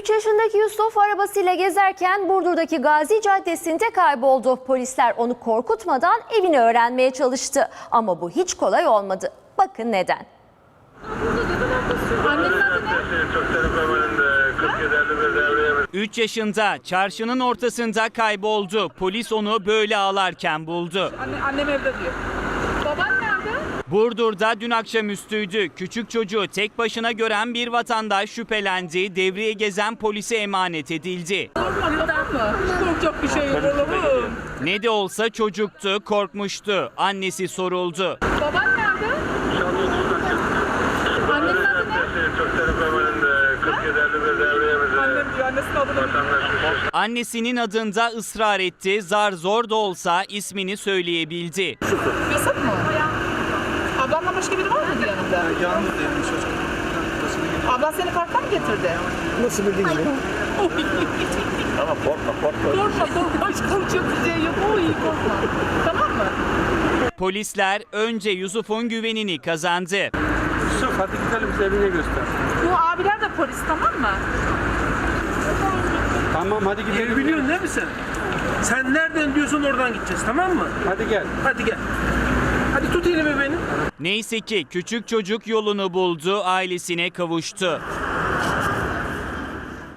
3 yaşındaki Yusuf arabasıyla gezerken Burdur'daki Gazi Caddesi'nde kayboldu. Polisler onu korkutmadan evini öğrenmeye çalıştı. Ama bu hiç kolay olmadı. Bakın neden. Çok önünde 47 51 devreye 3 yaşında çarşının ortasında kayboldu. Polis onu böyle ağlarken buldu. Anne, annem evde diyor. Nerede? Burdur'da dün akşamüstüydü. Küçük çocuğu tek başına gören bir vatandaş şüphelendi. Devreye gezen polise emanet edildi. Korkma tamam mı? Korkacak bir şey yok oğlum. Ne de olsa çocuktu, korkmuştu. Annesi soruldu. Baban nerede? Annenin adı ne? Çok önünde 47 51 devreye Annem diyor. Annesinin? Annesinin adında ısrar etti. Zar zor da olsa ismini söyleyebildi. Yusuf mu? Başka biri var mıydı yanında? Yalnız değilim çocuk. Ablan seni parktan mı getirdi? Nasıl bildin ya? Ama korkma korkma. Korkma korkma aşkım çok güzel yok. Oy korkma. Tamam mı? Polisler önce Yusuf'un güvenini kazandı. Yusuf hadi gidelim bize evine göster. Bu abiler de polis tamam mı? Tamam hadi Ev gidelim. biliyorsun değil mi sen? Sen nereden diyorsun oradan gideceğiz tamam mı? Hadi gel. Hadi gel. Tut elimi benim. Neyse ki küçük çocuk yolunu buldu, ailesine kavuştu.